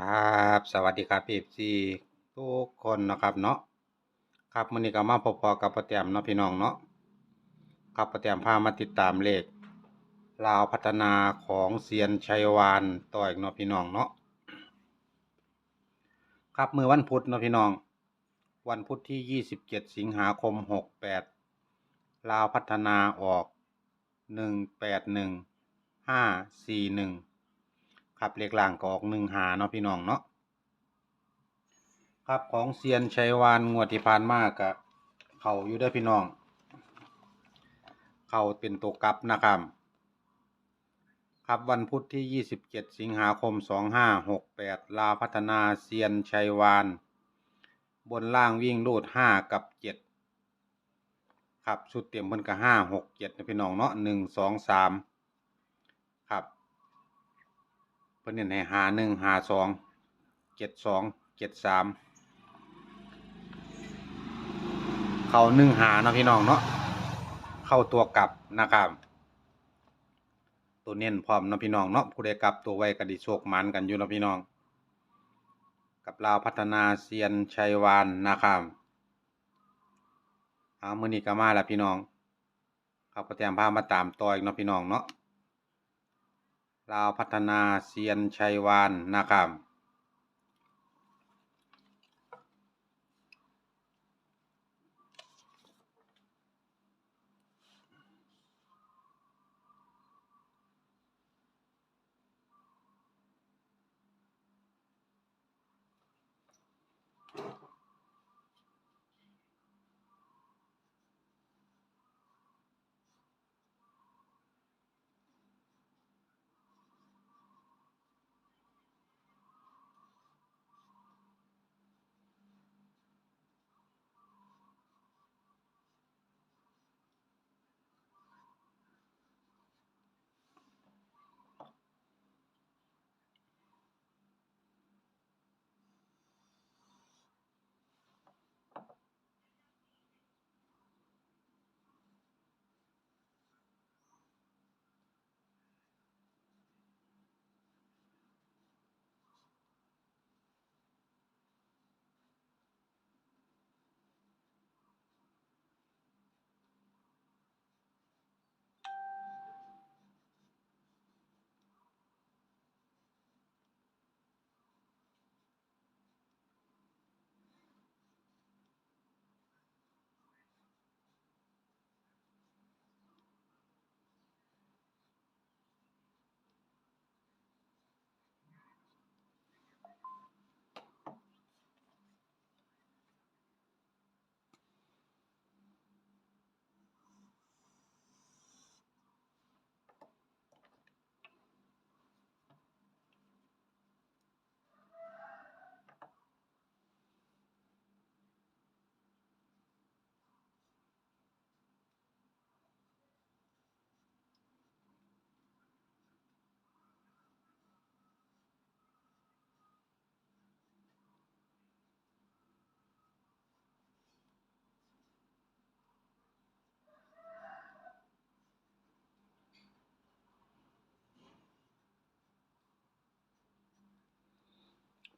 ครับสวัสดีครับพี่ซีทุกคนนะครับเนาะครับมื้อนี้ก็มาพบกับป้าแต้มเนาะพี่น้องเนาะครับป้าแต้มพามาติดตามเลขลาวพัฒนาของเซียนชัยวานต่ออีกเนาะพี่น้องเนาะครับมือวันพุธเนาะพี่น้อง วันพุธที่ 27 สิงหาคม 68ลาวพัฒนาออก 181 541 ครับเลขล่างก็ออกหนึ่งหาเนาะพี่น้องเนาะครับของเซียนชัยวานงวดที่ผ่านมากับเขาอยู่เด้พี่น้อง เขาเป็นตัวกลับนะครับครับวันพุธที่ 27 สิงหาคม 2568 ลาพัฒนาเซียนชัยวาน บนล่างวิ่งรูด 5 กับ 7 ครับชุดเตรียมเพิ่นก็5 6 7นะพี่น้องเนาะ1 2 3 ครับ เพิ่นเน้นให้หาหนึ่งหาสองเจ็ดสองเจ็ดสามเข้าหนึ่งหาเนาะพี่น้องเนาะเข้าตัวกลับนะครับ ตัวเน้นพร้อมเนาะพี่น้องเนาะผู้ใดกลับตัวไว้ก็ไดีโชคหมันกันอยู่นะพี่น้อง กับลาวพัฒนาเซียนชัยวานนะครับเอามือนี้ก็มาแล้วพี่น้องครับก็แตรียมพามาตามต่ออีกเนาะพี่น้องเนาะ ลาวพัฒนาเซียนชัยวานนะครับ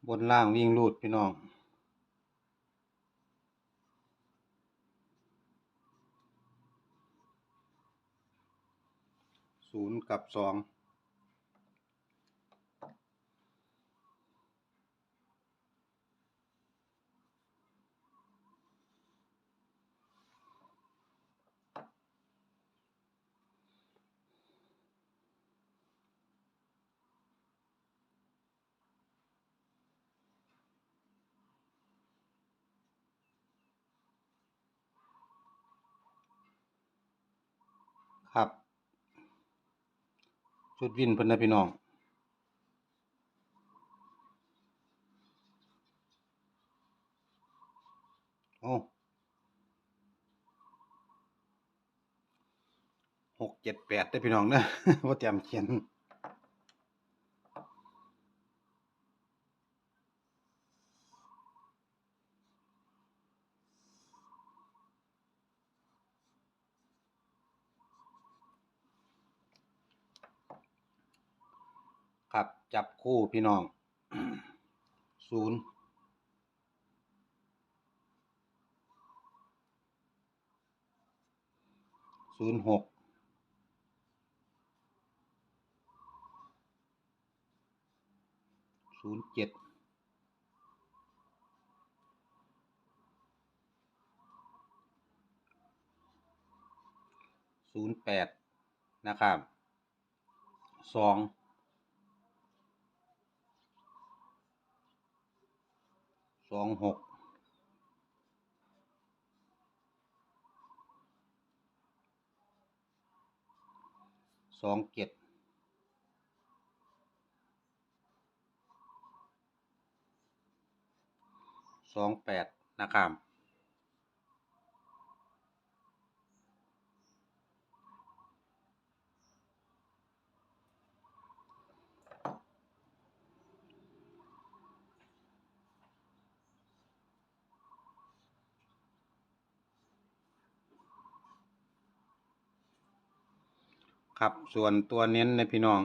บนล่างวิ่งรูดพี่น้อง ศูนย์กับสอง ครับ ชุดวินเพิ่นนะพี่น้องโอ้หกเจ็ดแปดได้พี่น้องเนอะว่าเตรียมเขียน ครับ จับคู่พี่น้องศูนย์ศูนย์หกศูนย์เจ็ดศูนย์แปดนะครับสอง สองหกสองเจ็ดสองแปดนะครับ ครับ ส่วนตัวเน้นในพี่น้อง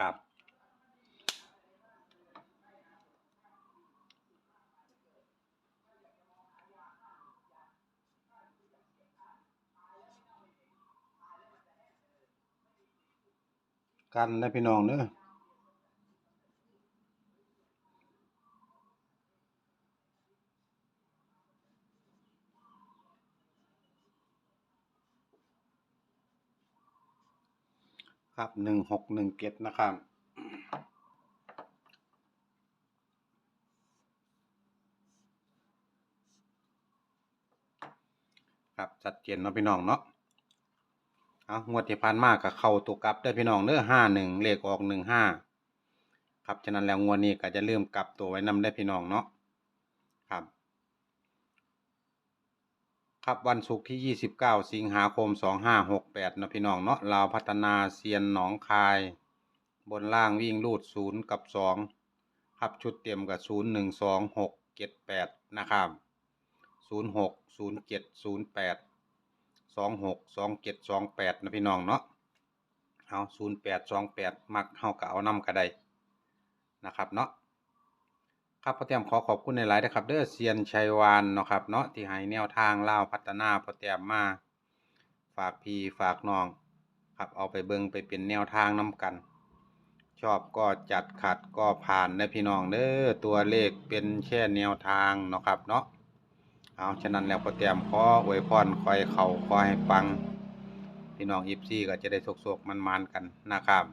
ครับ กันนะพี่น้องเนอะครับหนึ่งหกหนึ่งเจ็ดนะครับครับชัดเจนเนาะพี่น้องเนาะ เอางวดที่ผ่านมากับเข้าตัวกลับได้พี่น้องเด้อห้าหนึ่งเลขออกหนึ่งห้าครับฉะนั้นแล้วงวดนี้ก็จะเริ่มกลับตัวไว้นำได้พี่น้องเนาะครับ ครับวันศุกร์ที่ 29 สิงหาคม 2568เนะพี่น้องเนาะลาวพัฒนาเซียนหนองคาย บนล่างวิ่งลูด 0 กับ 2 ครับชุดเต็มกับ 0 1 2 6 7 8 นะครับ 0 6 0 7 0 8 2 6 2 7 2 8นะพี่น้องเนาะเอา0 8 2 8มักเฮาก็เอานำก็ไดนะครับเนาะครับพ่อแต้มขอขอบคุณในหลายนะครับเด้อเซียนชัยวานเนาะครับเนาะที่ให้แนวทางเล่าพัฒนาพ่อแต้มมาฝากพี่ฝากน้อง ครับเอาไปเบิงไปเป็นแนวทางนํกัน ชอบก็จัดขัดก็ผ่านนะพี่น้องเด้อตัวเลขเป็นแค่แนวทางเนาะครับเนาะ เอาฉะนั้นแล้วพ่อแต้มขออวยพรคอยเขาขอให้ปัง พี่น้องอีฟซี่ก็จะได้สกๆมันๆกันนะครับ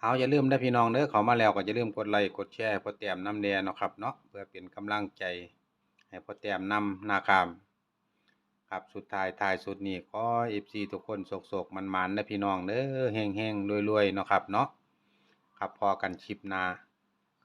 เอาอย่าลืมนะพี่น้องเด้อเขามาแล้วก็อย่าลืมกดไลค์กดแชร์พอแต้มน้ำแดงเนะครับเนาะเพื่อเป็นกำลังใจให้พอแต้มนำนะครับครับสุดท้ายท้ายสุดนี้ขอ FC ทุกคนโศกๆมันๆนะพี่น้องเด้อแห้งๆรวยๆเนาะครับเนาะครับพอกันคลิปนา